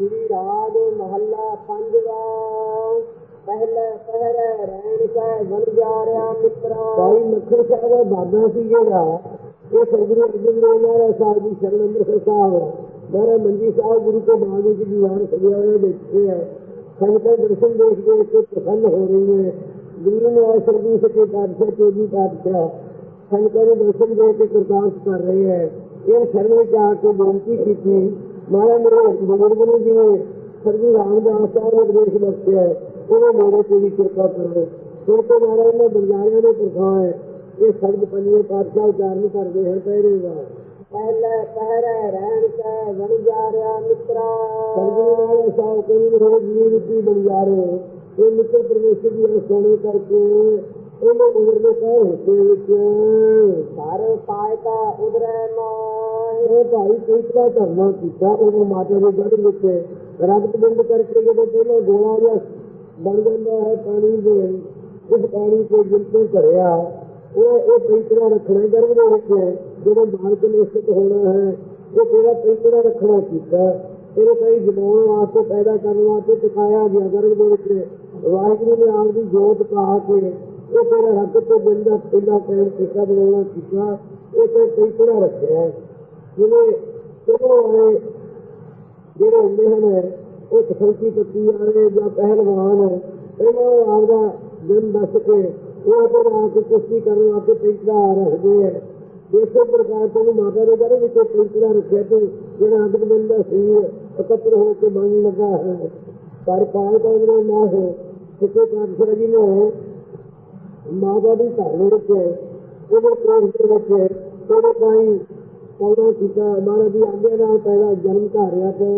ਸ੍ਰੀ ਰਾਗ ਮਹੱਲਾ ਪੰਜਵਾ। ਪਹਿਲੇ ਪਹਿਰੇ ਰਹਿਣ ਕੈ ਬਣ ਜਾ ਮਿੱਤਰਾ। ਭਾਈ ਮੱਖਣ ਸਾਹਿਬ ਦਾ ਬਾਬਾ ਸੀ ਜਿਹੜਾ, ਇਹ ਸਤਿਗੁਰੂ ਅਰਜਨ ਦੇਵ ਮਹਾਰਾਜ ਸਾਹਿਬ ਦੀ ਸ਼ਰਨ ਅੰਮ੍ਰਿਤਸਰ ਸਾਹਿਬ ਮੇਰਾ ਮੰਜੀ ਸਾਹਿਬ ਗੁਰੂ ਕੇ ਬਾਗ ਵਿੱਚ ਦੀਵਾਨ ਸਜਿਆ ਹੋਇਆ ਦੇਖੇ ਹੈ। ਸੰਗਤਾਂ ਦਰਸ਼ਨ ਦੇਖ ਕੇ ਪ੍ਰਸੰਨ ਹੋ ਰਹੀ ਹੈ ਗੁਰੂ ਨੇ ਆਏ ਸਰਦੀ ਸਕੇ ਪਾਤਸ਼ਾਹ ਚੋਜੀ ਪਾਤਸ਼ਾਹ ਸੰਗਤਾਂ ਦੇ ਦਰਸ਼ਨ ਦੇਖ ਕੇ ਕਰਤਾਸ ਕਰ ਰਹੇ ਹੈ। ਇਹ ਸ਼ਰਨ ਵਿੱਚ ਆ ਕੇ ਬੇਨਤੀ ਕੀਤੀ ਮਹਾਰਾਜ ਮੇਰੇ ਬਜ਼ੁਰਗ ਨੂੰ ਜਿਵੇਂ ਸਰਦੀ ਰਾਮਦਾਸ ਸਾਹਿਬ ਨੇ ਉਪਦੇਸ਼ ਬਖਸ਼ਿਆ ਹੈ, ਉਹ ਮੇਰੇ ਤੇ ਵੀ ਕਿਰਪਾ ਕਰੋ। ਸੁਣ ਕੇ ਮਹਾਰਾਜ ਨੇ ਬੰਜਾਰਿਆਂ ਨੇ ਹੈ ਇਹ ਸ਼ਬਦ ਪੰਜਵੇਂ ਪਾਤਸ਼ਾਹ ਉਚਾਰਨ ਕਰਦੇ ਹਨ ਪਹਿਰੇਗਾ ਪਹਿਲੇ ਪਹਿਰੇ ਰਹਿਣ ਕੈ ਬਣ ਜਾ ਰਿਆ ਮਿੱਤਰਾ। ਸਰਗੁਰੂ ਨਾਲ ਸਾਹਿਬ ਕੋਈ ਹੋ ਜੀ ਵਿੱਚ ਬਣ ਜਾ ਰਹੇ ਇਹ ਮਿੱਤਰ ਪਰਮੇਸ਼ਰ ਦੀ ਇਹ ਸੋਣੇ ਕਰਕੇ ਉਹਨੇ ਉਮਰ ਦੇ ਕਹਿ ਹਿੱਸੇ ਵਿੱਚ ਘਰ ਪਾਇ ਉਦਰੈ ਇਹ ਭਾਈ ਕਈਤਰਾ ਧਰਨਾ ਕੀਤਾ ਉਹ ਮਾਤਾ ਦੇ ਜੜ ਵਿੱਚ ਰਗਤ ਬਿੰਦ ਕਰਕੇ ਜਦੋਂ ਪਹਿਲਾਂ ਗੋਲਾ ਜਿਹਾ ਬਣ ਜਾਂਦਾ ਹੈ ਪਾਣੀ ਦੇ, ਉਸ ਪਾਣੀ ਤੇ ਜਿੰਤੂ ਭਰਿਆ ਉਹ ਇਹ ਕਈਤਰਾ ਰੱਖਣਾ, ਗਰਭ ਦੇ ਵਿੱਚ ਜਦੋਂ ਬਾਲਕ ਨਿਸ਼ਚਿਤ ਹੋਣਾ ਹੈ, ਉਹ ਤੇਰਾ ਕਈਤਰਾ ਰੱਖਣਾ ਕੀਤਾ। ਤੇਰੇ ਕਈ ਜਮਾਉਣ ਵਾਸਤੇ ਪੈਦਾ ਕਰਨ ਵਾਸਤੇ ਸਿਖਾਇਆ ਗਿਆ, ਗਰਭ ਦੇ ਵਿੱਚ ਵਾਹਿਗੁਰੂ ਨੇ ਆਪ ਦੀ ਜੋਤ ਪਾ ਕੇ ਉਹ ਤੇਰਾ ਹੱਥ ਤੇ ਬਿੰਦਾ ਪਿੰਡਾ ਪੈਣ ਟਿੱਕਾ ਬਣਾਉਣਾ ਕੀਤਾ, ਇਹ ਤੇ ਕਈਤਰਾ ਰੱਖਿਆ। ਜਿਵੇਂ ਚਲੋ ਆਏ ਜਿਹੜੇ ਹੁੰਦੇ ਹਨ, ਉਹ ਤਖਲਕੀ ਪੱਤੀ ਵਾਲੇ ਜਾਂ ਪਹਿਲਵਾਨ ਇਹਨਾਂ ਨੂੰ ਆਪਦਾ ਦਿਨ ਦੱਸ ਕੇ ਉਹ ਤੇ ਆ ਕੇ ਕੁਸ਼ਤੀ ਕਰਨ ਵਾਸਤੇ ਪੈਂਤਰਾ ਰੱਖਦੇ ਆ। ਇਸੇ ਪ੍ਰਕਾਰ ਤੋਂ ਮਾਤਾ ਦੇ ਘਰ ਵਿੱਚ ਪੈਂਤਰਾ ਰੱਖਿਆ ਤੇ, ਜਿਹੜਾ ਅੰਦਰ ਦਿਨ ਦਾ ਸਰੀਰ ਇਕੱਤਰ ਹੋ ਕੇ ਬਣ ਲੱਗਾ ਹੈ। ਪਰ ਪਾਲ ਦਾ ਜਿਹੜਾ ਨਾ ਹੈ ਸਿੱਖੇ ਪਾਤਸ਼ਾਹ ਜੀ ਨੇ ਮਾਤਾ ਦੀ ਘਰ ਵਿੱਚ, ਉਹਦੇ ਕੋਲ ਦੇ ਵਿੱਚ ਥੋੜੇ ਕਾਈ ਪੌਦਾ ਕੀਤਾ ਮਹਾਰਾਜ ਦੀ ਆਗਿਆ ਨਾਲ ਪਹਿਲਾ ਜਨਮ ਧਾਰਿਆ ਤੇ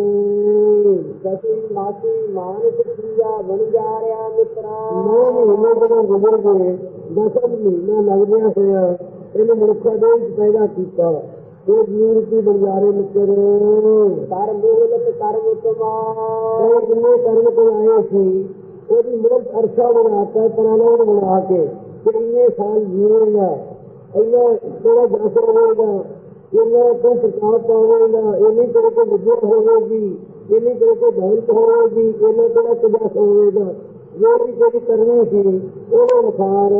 ਸਤੀ ਮਾਤੀ ਮਾਨਸ ਪ੍ਰਿਆ ਬਣ ਜਾ ਰਿਆ ਮਿੱਤਰਾ। ਨੌ ਮਹੀਨੇ ਜਦੋਂ ਗੁਜ਼ਰ ਗਏ ਦਸਮ ਮਹੀਨਾ ਲੱਗ ਗਿਆ ਹੋਇਆ ਇਹਨੇ ਮਨੁੱਖਾ ਦੇ ਪੈਦਾ ਕੀਤਾ। ਇਹ ਜੀਵ ਰੂਪੀ ਬੰਜਾਰੇ ਮਿੱਤਰ। ਕਰ ਮੂਲਤ ਕਰਮ ਤੁਮਾ ਕਈ ਜਿੰਨੇ ਕਰਮ ਕਰਾਏ ਸੀ ਉਹਦੀ ਮਿਹਨਤ ਅਰਸ਼ਾ ਬਣਾਤਾ ਪ੍ਰਾਣਾ ਬਣਾ ਕੇ ਕਿ ਇੰਨੇ ਸਾਲ ਜੀਵੇਗਾ ਇੰਨਾ ਤੇਰਾ ਜਸ ਹੋਵੇਗਾ ਇੰਨਾ ਤੋਂ ਪ੍ਰਤਾਪ ਪਾਵੇਗਾ ਇੰਨੀ ਤੇਰੇ ਕੋਲ ਵਿਦਿਆ ਹੋਵੇਗੀ, ਇੰਨੀ ਤੇਰੇ ਕੋਲ ਦੌਲਤ ਹੋਵੇਗੀ, ਇੰਨਾ ਤੇਰਾ ਤਜਸ ਹੋਵੇਗਾ। ਜੋ ਵੀ ਤੇਰੀ ਕਰਨੀ ਸੀ, ਉਹਦੇ ਅਨੁਸਾਰ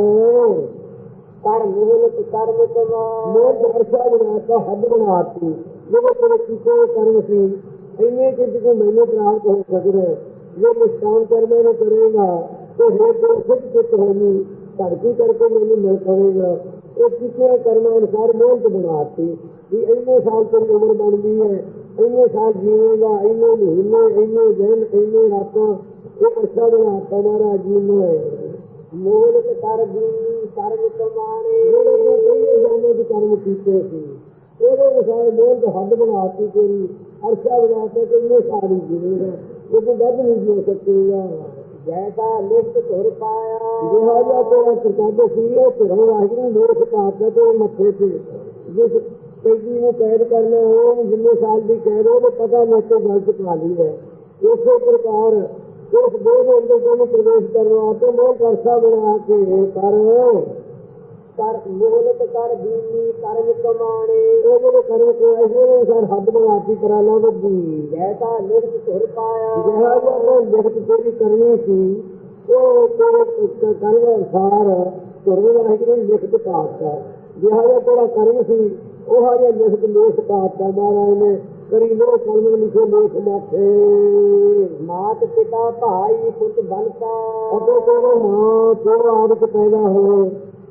ਕਰ ਮੂਲਤ ਕਰਮ ਤੁਮਾ ਮੋਹ ਅਰਸ਼ਾ ਬਣਾਤਾ ਹੱਦ ਬਣਾਤੀ। ਜਿਹੜੇ ਤੇਰੇ ਕੀਤੇ ਕਰਮ ਸੀ, ਇੰਨੇ ਚਿੱਤ ਕੋ ਮੈਨੂੰ ਪ੍ਰਾਪਤ ਹੋ ਸਕਦਾ। ਹੈ ਜੇ ਨਿਸ਼ਕਾਮ ਕਰਮਾਂ ਨੂੰ ਕਰੇਗਾ, ਤੇ ਹੋਰ ਕੋਈ ਖੁਦ ਚਿੱਤ ਹੋਣੀ, ਧਰਤੀ ਕਰਕੇ ਮੈਨੂੰ ਮਿਲ ਪਵੇਗਾ। ਇਹ ਕਿਸੇ ਕਰਮਾਂ ਅਨੁਸਾਰ ਮੋਹ ਬਣਾਤੀ। ਵੀ ਇੰਨੇ ਸਾਲ ਤੇਰੀ ਉਮਰ ਬਣਦੀ ਹੈ ਇੰਨੇ ਸਾਲ ਜੀਵੇਗਾ ਇੰਨੇ ਮਹੀਨੇ ਇੰਨੇ ਦਿਨ ਇੰਨੇ ਰਾਤਾਂ ਇਹ ਅਰਸ਼ਾ ਬਣਾਤਾ ਮਹਾਰਾਜ ਜੀ ਨੇ ਮੂਲਤ ਕਰ ਦੀ ਕਰਮ ਤੁਮਾਣੇ ਜਿਹੜੇ ਕੋ ਕੋਈ ਜਾਣੇ ਦੇ ਕਰਮ ਕੀਤੇ ਸੀ। ਉਹਦੇ ਅਨੁਸਾਰ ਮੋਹ ਦਾ ਹੱਦ ਬਣਾਤੀ ਤੇਰੀ ਅਰਸ਼ਾ ਬਣਾਤੇ ਕਿ ਇਹ ਸਾਰੀ ਜੀਵੇਗਾ ਇਹ ਤੋਂ ਵੱਧ ਨਹੀਂ ਜੀ ਸਕੇਗਾ। ਜੈਸਾ ਲਿਖਤ ਧੁਰ ਪਾਇਆ। ਜਿਹੜਾ ਜਿਹਾ ਤੇਰਾ ਕਰਤੱਵ ਸੀ ਉਹ ਧਰਮ ਵਾਹਿਗੁਰੂ ਮੂਰਖ ਪਾਪਦਾ ਤੇ ਮੱਥੇ ਤੇ। ਜਿਸ ਕੈਦੀ ਨੂੰ ਕੈਦ ਕਰਨਾ ਉਹ ਜਿੰਨੇ ਸਾਲ ਦੀ ਕੈਦ ਉਹਨੂੰ ਪਤਾ ਮੇਰੇ ਤੋਂ ਗਲਤ ਪਾ ਲਈ ਹੈ। ਇਸੇ ਪ੍ਰਕਾਰ ਉਸ ਦੇ ਅੰਦਰ ਤੁਹਾਨੂੰ ਪ੍ਰਵੇਸ਼ ਕਰਨ ਵਾਸਤੇ ਮੋਹ ਕਰਸਾ ਬਣਾ ਕੇ ਕਰ। ਕਰ ਮੂਲਤ ਕਰ ਦੀਨੀ ਕਰਮ ਤੁਮਾਣੇ ਉਹ ਜਿਹੜੇ ਕਰਮ ਕੋ ਐਸੇ ਅਨੁਸਾਰ ਹੱਦ ਬਣਾਤੀ ਕਰਾਲਾ ਵੱਡੀ ਜੈਸਾ ਲਿਖਤ ਧੁਰ ਪਾਇਆ। ਜਿਹੜਾ ਜਿਹਾ ਉਹ ਲਿਖਤ ਤੇਰੀ ਕਰਨੀ ਸੀ ਉਹ ਤੇਰੇ ਕਰਮ ਅਨੁਸਾਰ ਤੁਰਨ ਵਾਹਿਗੁਰੂ ਲਿਖਤ ਪਾਤਾ। ਜਿਹੜਾ ਜਿਹਾ ਤੇਰਾ ਕਰਮ ਸੀ ਉਹ ਲਿਖਤ ਲੇਖ ਪਾਤਾ ਮਹਾਰਾਜ ਨੇ ਕਰੀ ਲੋ ਕਲਮ ਲਿਖੇ ਲੇਖ ਮਾਥੇ। ਮਾਤ ਪਿਤਾ ਭਾਈ ਪੁੱਤ ਬਨਤਾ ਅਤੇ ਤੇਰੇ ਮਾਂ ਤੇਰਾ ਆਦਿਕ ਪੈਦਾ ਹੋਏ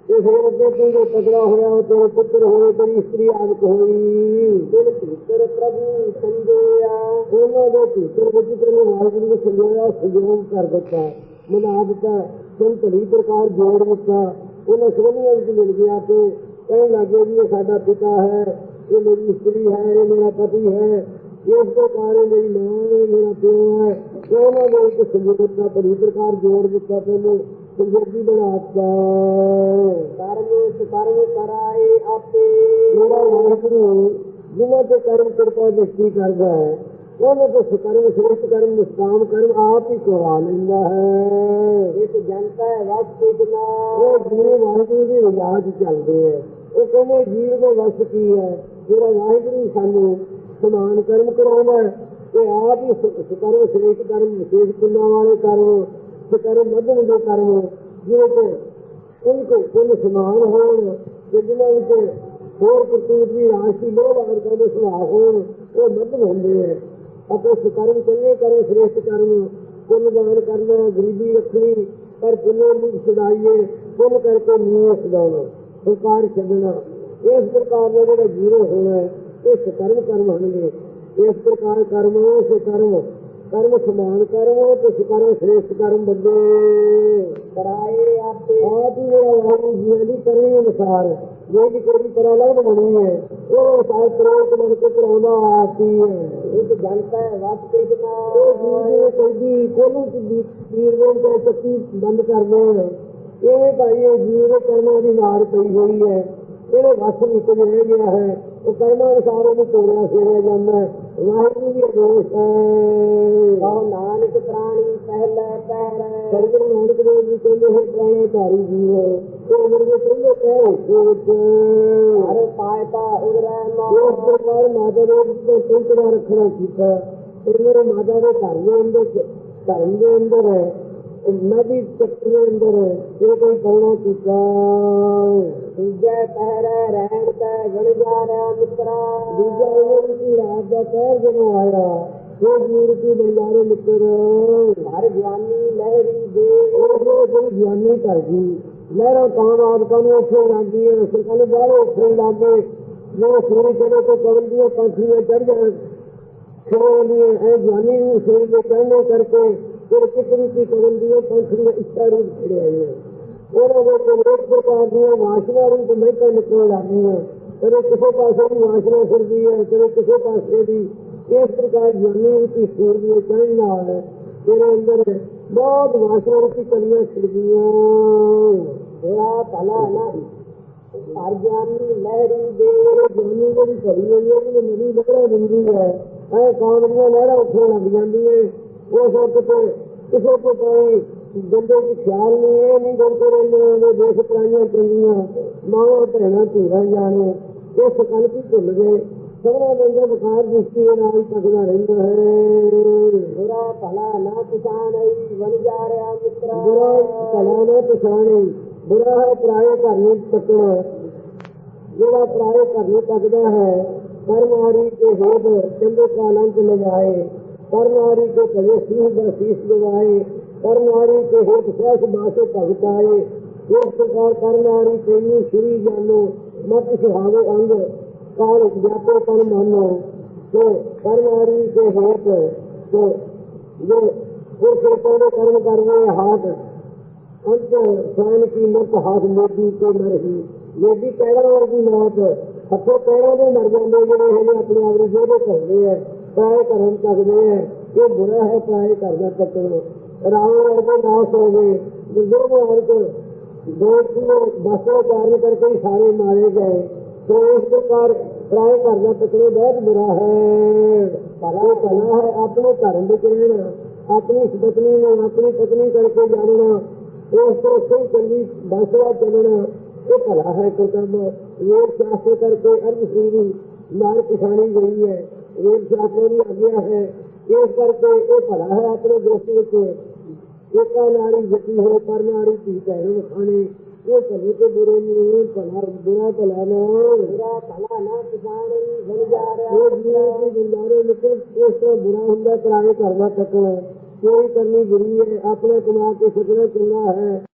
ਤੇ ਫਿਰ ਅੱਗੇ ਤੂੰ ਜੋ ਤਗੜਾ ਹੋਇਆ ਉਹ ਤੇਰੇ ਪੁੱਤਰ ਹੋਏ ਤੇਰੀ ਇਸਤਰੀ ਆਦਿਕ ਹੋਈ। ਦਿਲ ਭੀਤਰ ਪ੍ਰਭੂ ਸੰਜੋਇਆ। ਉਹਨਾਂ ਦੇ ਭੀਤਰ ਵਿੱਚ ਤੇਰੇ ਵਾਹਿਗੁਰੂ ਨੇ ਸੰਜੋਇਆ ਸੰਜੋਗ ਕਰ ਦਿੱਤਾ ਮਨਾ ਦਿੱਤਾ ਤੁਮ ਭਲੀ ਪ੍ਰਕਾਰ ਜੋੜ ਦਿੱਤਾ। ਉਹਨਾਂ ਸੋਨੀਆਂ ਵਿੱਚ ਮਿਲ ਗਿਆ ਤੇ ਕਹਿਣ ਲੱਗੇ ਵੀ ਇਹ ਸਾਡਾ ਪਿਤਾ ਹੈ ਇਹ ਮੇਰੀ ਇਸਤਰੀ ਹੈ ਇਹ ਮੇਰਾ ਪਤੀ ਹੈ ਇਸ ਤੋਂ ਕਾਰਨ ਮੇਰੀ ਮਾਂ ਹੈ ਮੇਰਾ ਪਿਓ ਹੈ। ਉਹਨਾਂ ਦੇ ਇੱਕ ਸੰਜੋਗ ਦਾ ਭਲੀ ਪ੍ਰਕਾਰ ਜੋੜ ਦਿੱਤਾ ਤੈਨੂੰ ਸੰਜੋਗੀ ਬਣਾਤਾ ਕਰਮ ਸੁਕਰਮ ਕਰਾਏ ਆਪੇ। ਮੇਰਾ ਵਾਹਿਗੁਰੂ ਜਿਨ੍ਹਾਂ ਤੇ ਕਰਮ ਕਿਰਪਾ ਦ੍ਰਿਸ਼ਟੀ ਕਰਦਾ ਹੈ ਉਹਨਾਂ ਤੋਂ ਸਕਰਮ ਸ੍ਰੇਸ਼ਟ ਕਰਮ ਨਿਸ਼ਕਾਮ ਕਰਮ ਆਪ ਹੀ ਕਰਵਾ ਲੈਂਦਾ ਹੈ। ਇਸ ਜਨਤਾ ਵਸ ਇਤਨਾ ਉਹ ਜਿਵੇਂ ਵਾਹਿਗੁਰੂ ਦੀ ਰਜਾ 'ਚ ਚੱਲਦੇ ਹੈ। ਉਹ ਕਹਿੰਦੇ ਜੀਵ ਦੇ ਵਸ ਕੀ ਹੈ? ਜਿਹੜਾ ਵਾਹਿਗੁਰੂ ਸਾਨੂੰ ਸਮਾਨ ਕਰਮ ਕਰਾਉਂਦਾ ਹੈ ਤੇ ਆਪ ਹੀ ਸ- ਸਕਰਮ, ਸ਼੍ਰੇਸ਼ਟ ਕਰਮ, ਵਿਸ਼ੇਸ਼ ਪੁੰਨਾਂ ਵਾਲੇ ਕਰਮ, ਸਕਰਮ, ਮਧਮ ਦੇ ਕਰਮ, ਜਿਹਦੇ ਤੇ ਕੋਈ ਕੋ ਪੁੰਨ ਸਮਾਨ ਹੋਣ, ਤੇ ਜਿਨ੍ਹਾਂ ਵਿੱਚ ਹੋਰ ਕਰਤੂਤ ਵੀ ਆਸ਼ੀ ਲੋਭ ਆਦਿ ਦੇ ਸੁਭਾਅ ਹੋਣ, ਉਹ ਮਧਮ ਹੁੰਦੇ ਹੈ। ਅਤੇ ਸਕਰਮ ਚੰਗੇ ਕਰਮ, ਸ਼੍ਰੇਸ਼ਟ ਕਰਮ ਪੁੰਨ ਦਾਨ ਕਰਨਾ, ਗਰੀਬੀ ਰੱਖਣੀ, ਪਰ ਕੁੱਲ ਨੂੰ ਸਦਾਈਏ ਪੁੰਨ ਕਰਕੇ ਨੀਵੇਂ ਸਦਾਉਣਾ ਸੰਕਾਰ ਛੱਡਣਾ। ਇਸ ਪ੍ਰਕਾਰ ਦਾ ਜਿਹੜਾ ਜੀਰੋ ਹੋਣਾ ਹੈ ਇਹ ਸਕਰਮ ਕਰਮ ਹੋਣਗੇ। ਇਸ ਪ੍ਰਕਾਰ ਕਰਮ ਸਕਰਮ ਕਰਮ। ਸਮਾਨ ਕਰਮ ਤੇ ਸਕਰਮ ਸ਼੍ਰੇਸ਼ਟ ਕਰਮ ਬੰਦੇ। ਕਰਾਏ ਆਪੇ। ਆਪ ਹੀ ਜਿਹੜਾ ਵਾਹਿਗੁਰੂ ਜੀ ਦੀ ਕਰਨੀ ਅਨੁਸਾਰ। ਜੋ ਵੀ ਕੋਈ ਪ੍ਰਲੰਘ ਬਣੀ ਹੈ ਉਹ ਅਨੁਸਾਰ ਪ੍ਰੇਤ ਮਨ ਕੇ ਕਰਾਉਂਦਾ ਆਤੀ ਹੈ ਇੱਕ ਜਨਤਾ ਵਸ ਕ੍ਰਿਸ਼ਨਾ ਉਹ ਜੀਵ ਕੋਈ ਵੀ ਕੋਲੋਂ ਦੀ ਪੀਰ ਦੇ ਤੇ ਚੱਕੀ ਬੰਦ ਕਰਦੇ ਇਹ ਭਾਈ ਇਹ ਜੀਵ ਕਰਮਾਂ ਦੀ ਮਾਰ ਪਈ ਹੋਈ ਹੈ। ਇਹਦੇ ਵਸ ਵਿੱਚ ਰਹਿ ਗਿਆ ਹੈ। ਉਹ ਕਰਮਾਂ ਅਨੁਸਾਰ ਉਹਨੂੰ ਤੋੜਿਆ ਫੇਰਿਆ ਜਾਂਦਾ ਹੈ। ਵਾਹਿਗੁਰੂ ਦੀ ਅਦੋਸ਼ ਹੈ। ਕਹੋ ਨਾਨਕ ਪ੍ਰਾਣੀ ਪਹਿਲੇ ਪਹਿਰੇ ਸਰਗੁਰੂ ਨਾਨਕ ਦੇਵ ਜੀ ਕਹਿੰਦੇ ਹੈ ਪ੍ਰਾਣੇ ਧਾਰੀ ਜੀਵ ਉਹ ਅਮਰ ਦੇ ਪਹਿਲੇ ਕਹਿ ਹੋਏ ਵਿੱਚ। ਹਰ ਪਾਇਤਾ ਉਗਰੈ ਇਸ ਮਾ ਪ੍ਰਕਾਰ ਮਾਤਾ ਦੇ ਉੱਤੇ ਸੰਕੜਾ ਰੱਖਣਾ ਕੀਤਾ। ਫਿਰ ਮੇਰੇ ਮਾਤਾ ਦੇ ਘਰ ਦੇ ਅੰਦਰ ਧਰਮ ਦੇ ਅੰਦਰ ਹੈ। ਨਦੀ ਚੱਕਰ ਦੇ ਅੰਦਰ ਹੈ ਇਹ ਕੋਈ ਕਰਨਾ ਕੀਤਾ ਦੂਜੇ ਪਹਿਰੇ ਰਹਿਣ ਤੇ ਗਣ ਜਾ ਰਿਆ ਮਿੱਤਰਾ ਦੂਜਾ ਇਹ ਕਿ ਰਾਤ ਦਾ ਕਹਿਰ ਜਦੋਂ ਆਇਆ ਉਹ ਜੀਵ ਕੀ ਬੰਦਾਰੇ ਮਿੱਤਰ ਹਰ ਗਿਆਨੀ ਲਹਿਰੀ ਦੇ ਉਹ ਜਿਹੜੀ ਗਿਆਨੀ ਕਰ ਗਈ ਲਹਿਰਾਂ ਕਾਮ ਆਦਿਕਾਂ ਨੂੰ ਉੱਥੇ ਜਾਂਦੀ ਹੈ ਸਰਕਾਰ ਨੂੰ ਬਾਹਰ ਉੱਥੇ ਲਾਗੇ ਜੋ ਸੂਰਜ ਚੜੇ ਤੋਂ ਕਵਲ ਦੀਆਂ ਪੰਛੀਆਂ ਚੜ ਜਾਣ ਖੋਲ ਦੀ ਹੈ ਗਿਆਨੀ ਨੂੰ ਸੂਰਜ ਦੇ ਕਹਿਣੇ ਕਰਕੇ ਫਿਰ ਕਿਤਨੀ ਕੀ ਦੀ ਦੀਆਂ ਪੰਛੀਆਂ ਇੱਛਾ ਰੂਪ ਖੜੇ ਆਏ ਹੈ ਉਹਨਾਂ ਦੇ ਕੋਲ ਇੱਕ ਪ੍ਰਕਾਰ ਦੀਆਂ ਵਾਸ਼ਨਾ ਰੂਪ ਮਹਿਕਾਂ ਨਿਕਲਣ ਜਾਂਦੀਆਂ ਕਦੇ ਕਿਸੇ ਪਾਸੇ ਦੀ ਵਾਸ਼ਨਾ ਫਿਰਦੀ ਹੈ, ਕਦੇ ਕਿਸੇ ਪਾਸੇ ਦੀ ਇਸ ਪ੍ਰਕਾਰ ਗਿਆਨੀ ਰੂਪੀ ਸੂਰਜ ਦੇ ਕਹਿਣ ਨਾਲ ਤੇਰੇ ਅੰਦਰ ਬਹੁਤ ਵਾਸ਼ਨਾ ਰੂਪੀ ਕਲੀਆਂ ਖਿੜਦੀਆਂ ਤੇਰਾ ਭਲਾ ਨਾ ਹਰ ਗਿਆਨੀ ਲਹਿਰੀ ਦੇ ਉਹ ਗਿਆਨੀ ਜਿਹੜੀ ਹੋਈ ਹੈ ਉਹ ਮੇਰੀ ਲਹਿਰਾ ਦਿੰਦੀ ਹੈ। ਐ ਕਾਮ ਦੀਆਂ ਲਹਿਰਾਂ ਉੱਠਣ ਲੱਗ ਜਾਂਦੀਆਂ ਉਸ ਵਕਤ ਤੇ ਕਿਸੇ ਕੋ ਕੋਈ ਬੰਦੇ ਦੀ ਖਿਆਲ ਨਹੀਂ ਇਹ ਨਹੀਂ ਕਰਦੇ ਰਹਿੰਦੇ ਉਹ ਦੇਖ ਪ੍ਰਾਈਆਂ ਚੰਗੀਆਂ ਮਾਵਾਂ ਭੈਣਾਂ ਧੀਰਾਂ ਜਾਣੇ ਇਸ ਕਲਪੀ ਭੁੱਲ ਗਏ। ਸਭਨਾ ਬੰਦਾ ਬੁਖਾਰ ਦ੍ਰਿਸ਼ਟੀ ਦੇ ਨਾਲ ਤੱਕਦਾ ਰਹਿੰਦਾ ਹੈ। ਬੁਰਾ ਭਲਾ ਨਾ ਪਛਾਣਈ ਬਣ ਜਾ ਰਿਆ ਮਿੱਤਰਾ। ਬੁਰਾ ਭਲਾ ਨਾ ਪਛਾਣੇ ਬੁਰਾ ਹੈ ਪਰਾਏ ਘਰ ਨੂੰ ਤੱਕਣਾ। ਜਿਹੜਾ ਪਰਾਏ ਘਰ ਨੂੰ ਤੱਕਦਾ ਹੈ ਕਰਮਾਰੀ ਕੇ ਹੋਦ ਚੰਦੇ ਕਾ ਅਨੰਤ ਲਗਾਏ ਕਰਮਾਰੀ ਕੇ ਭਲੇ ਸੀਹ ਦਾ ਸੀਸ ਲਗਾਏ ਕਰਮਾਰੀ ਕੇ ਹੋਦ ਸਹਿਸ ਬਾਸੇ ਭਗਤ ਆਏ ਇਸ ਪ੍ਰਕਾਰ ਕਰਮਾਰੀ ਤੈਨੂੰ ਸ਼੍ਰੀ ਜਾਨੋ ਮਤ ਸੁਹਾਵੇ ਅੰਗ ਕਾਲ ਜਾਪੋ ਤਨ ਮਾਨੋ ਜੋ ਕਰਮਾਰੀ ਕੇ ਹੋਦ ਜੋ ਜੋ ਉਹ ਖੇਤਾਂ ਦੇ ਕਰਮ ਕਰਨੇ ਹਾਥ ਅੰਤ ਸਾਨ ਕੀ ਮਤ ਹਾਥ ਮੋਦੀ ਤੇ ਮਰਹੀ ਮੋਦੀ ਪੈਰਾਂ ਵਰਗੀ ਮੌਤ ਹੱਥੋਂ ਪੈਰਾਂ ਦੇ ਮਰ ਜਾਂਦੇ ਜਿਹੜੇ ਹੈਗੇ ਆਪਣੇ ਆਪ ਨੂੰ ਜਿਹੜੇ ਕਰਦੇ ਆ ਪਾਏ ਕਰਨ ਸਕਦੇ ਆ ਇਹ ਬੁਰਾ ਹੈ ਪਾਏ ਕਰਦਾ ਤੱਕਣਾ ਰਾਮ ਵਰਗੇ ਨਾਸ ਹੋ ਗਏ ਗੁਰਦੁਆਰਾ ਵਰਗੇ ਦੋ ਕਿਲੋ ਬਸੋ ਕਾਰਨ ਕਰਕੇ ਹੀ ਸਾਰੇ ਮਾਰੇ ਗਏ ਸੋ ਇਸ ਪ੍ਰਕਾਰ ਪ੍ਰਾਏ ਕਰਦਾ ਤੱਕਣੇ ਬਹੁਤ ਬੁਰਾ ਹੈ ਭਲਾ ਭਲਾ ਹੈ ਆਪਣੇ ਧਰਮ ਵਿੱਚ ਰਹਿਣਾ ਆਪਣੀ ਪਤਨੀ ਨੂੰ ਆਪਣੀ ਪਤਨੀ ਕਰਕੇ ਜਾਣਨਾ ਉਸ ਤੋਂ ਸਹੀ ਚੰਗੀ ਬਸਵਾ ਚੱਲਣਾ ਇਹ ਭਲਾ ਹੈ ਕਰਤੱਵ ਵੇਦ ਸ਼ਾਸਤਰ ਕਰਕੇ ਅਰਧ ਸ੍ਰੀ ਮਾਰ ਪਛਾਣੀ ਗਈ ਹੈ ਵੇਦ ਸ਼ਾਸਤਰ ਦੀ ਆਗਿਆ ਹੈ ਇਸ ਕਰਕੇ ਇਹ ਭਲਾ ਹੈ ਆਪਣੇ ਦੋਸਤ ਵਿੱਚ ਏਕਾ ਨਾਰੀ ਜਤੀ ਹੋ ਪਰ ਨਾਰੀ ਧੀ ਭੈਣ ਖਾਣੇ ਇਹ ਭਲੇ ਤੇ ਬੁਰੇ ਨੂੰ ਭਲਾ ਬੁਰਾ ਭਲਾ ਨਾ ਬੁਰਾ ਭਲਾ ਨਾ ਪਛਾਣਈ ਬਣ ਜਾ ਰਿਆ ਉਹ ਜੀਵਨ ਦੀ ਗੁਜ਼ਾਰੇ ਨਿਕਲ ਇਸ ਤਰ੍ਹਾਂ ਬੁਰਾ ਹੁੰਦਾ ਕਰਾਏ ਕਰਨਾ ਤੱਕਣਾ ਕੋਈ ਕਰਨੀ ਬੁਰੀ ਹੈ ਆਪਣੇ ਕਮਾ ਕੇ ਸਕਣਾ ਚੰਗਾ ਹੈ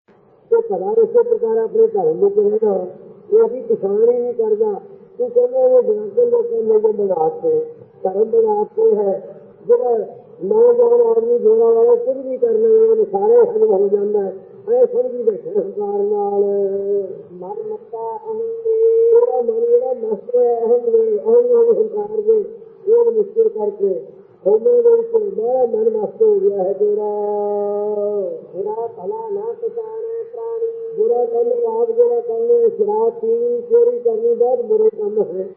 ਤੇ ਭਲਾ ਇਸੇ ਪ੍ਰਕਾਰ ਆਪਣੇ ਧਰਮ ਵਿੱਚ ਰਹਿਣਾ ਇਹ ਅਸੀਂ ਪਛਾਣ ਹੀ ਨਹੀਂ ਕਰਦਾ ਤੂੰ ਕਹਿੰਦਾ ਉਹ ਬਿਆਨ ਲੋਕਾਂ ਨੇ ਜੋ ਬਣਾਤੇ ਧਰਮ ਬਣਾ ਕੇ ਹੈ। ਜਿਹੜਾ ਨੌਜਵਾਨ ਆਦਮੀ ਜੋੜਾ ਵਾਲਾ ਕੁਝ ਵੀ ਕਰ ਲਵੇ ਉਹਨੂੰ ਸਾਰੇ ਹੱਲ ਹੋ ਜਾਂਦਾ ਹੈ। ਐ ਸਮਝੀ ਬੈਠੇ ਹੰਕਾਰ ਨਾਲ। ਮਨ ਮੱਤਾ ਅਹੰਦੇ ਤੇਰਾ ਮਨ ਜਿਹੜਾ ਮਸਤ ਹੈ ਅਹਮ ਦੇ ਅਹਮ ਨੂੰ ਹੰਕਾਰ ਦੇ ਉਹ ਮੁਸ਼ਕਿਲ ਕਰਕੇ ਹੋਮੇ ਦੇ ਵਿੱਚ ਬੜਾ ਮਨ ਮਸਤ ਹੋ ਗਿਆ ਹੈ ਤੇਰਾ ਬੁਰਾ ਭਲਾ ਨਾ ਪਛਾਣੇ ਪ੍ਰਾਣੀ। ਬੁਰਾ ਕੰਮ ਆਪ ਜਿਹੜਾ ਕਰਨੇ ਸ਼ਰਾਬ ਪੀਣੀ, ਚੋਰੀ ਕਰਨੀ, ਬਹੁਤ ਬੁਰੇ ਕੰਮ ਹੈ।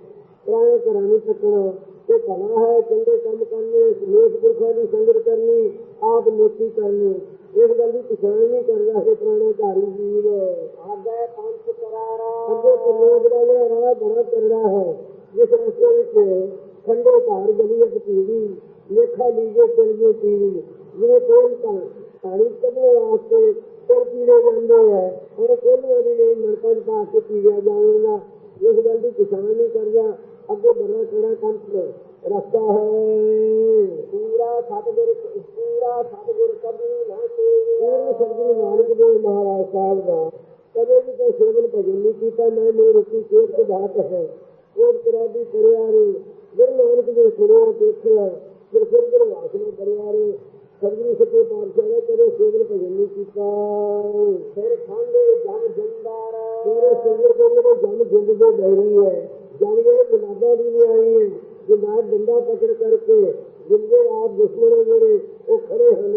ਪੁਰਾਣੇ ਘਰਾਂ ਨੂੰ ਚੱਕਣਾ। ਤੇ ਭਲਾ ਹੈ ਚੰਗੇ ਕੰਮ ਕਰਨੇ ਨੇਕ ਪੁਰਖਾਂ ਦੀ ਸੰਗਤ ਕਰਨੀ ਆਪ ਨੇਕੀ ਕਰਨੀ। ਇਸ ਗੱਲ ਦੀ ਪਛਾਣ ਨਹੀਂ ਕਰਦਾ ਹੈ ਪੁਰਾਣੇ ਧਾਰੀ ਜੀਵ। ਆਗੇ ਪੰਥ ਕਰਾਰਾ। ਅੱਗੇ ਪ੍ਰਲੋਕ ਦਾ ਜਿਹੜਾ ਰਾਹ ਬੜਾ ਚੰਗਾ ਹੈ। ਜਿਸ ਰਸਤੇ ਵਿੱਚ ਠੰਡੇ ਧਾਰ ਗਲੀ ਇੱਕ ਪੀੜੀ ਲੇਖਾ ਲੀਜੇ ਚਲ ਗਏ ਟੀਵੀ ਜਿਵੇਂ ਕੋਲ ਤਾਂ ਕੋਲ ਪੀੜੇ ਜਾਂਦੇ ਹੈ ਉਹ ਕੋਲ ਦੀ ਨਹੀਂ ਨਰਕਾਂ ਚ ਪਾ ਕੇ ਪੀੜਿਆ ਜਾਵੇਗਾ ਇਸ ਗੱਲ ਦੀ ਕਿਸਾਨ ਨਹੀਂ ਕਰਦਾ। ਅੱਗੇ ਬੜਾ ਕਿਹੜਾ ਕੰਮ ਰਸਤਾ ਹੈ। ਪੂਰਾ ਸਤਿਗੁਰ ਪੂਰਾ ਸਤਿਗੁਰ ਕਬੀ ਨਾ ਇਹ ਸੇਵਿਆ ਸਤਿਗੁਰੂ ਨਾਨਕ ਦੇਵ ਮਹਾਰਾਜ ਸਾਹਿਬ ਦਾ। ਕਦੇ ਵੀ ਕੋਈ ਸੇਵਨ ਭਜਨ ਨਹੀਂ ਕੀਤਾ ਮੈਂ ਮੇਰੀ ਰੁਚੀ ਕੇਤ ਦੀ ਬਾਤ ਹੈ। ਉਹ ਕਰਾਦੀ ਕਰਿਆ ਰੇ ਗੁਰੂ ਨਾਨਕ ਦੇ ਸੁਣਿਆ ਦੇਖਿਆ। ਫਿਰ ਗੁਰੂ ਵਾਸਨਾ ਕਰਿਆ ਰੇ ਸਤਿਗੁਰੂ ਸੱਚੇ ਪਾਤਸ਼ਾਹ ਨੇ ਕਦੇ ਸੇਵਨ ਭਜਨ ਨਹੀਂ ਕੀਤਾ ਫਿਰ ਖਾਂਦੇ ਜਨ ਜੰਦਾਰ ਤੇਰੇ ਸੰਗਤ ਦੇ ਜਿਹੜੇ ਜਨ ਜਿੰਦ ਦੇ ਬੈਰੀ ਹੈ ਜਨ ਜਿਹੜੇ ਜਨਾਬਾਂ ਦੀ ਨਹੀਂ ਆਈ ਹੈ ਜਨਾਬ ਡੰਡਾ ਪਕੜ ਕਰਕੇ ਜਿੰਦੇ ਆਪ ਦੁਸ਼ਮਣ ਜਿਹੜੇ ਉਹ ਖੜੇ ਹਨ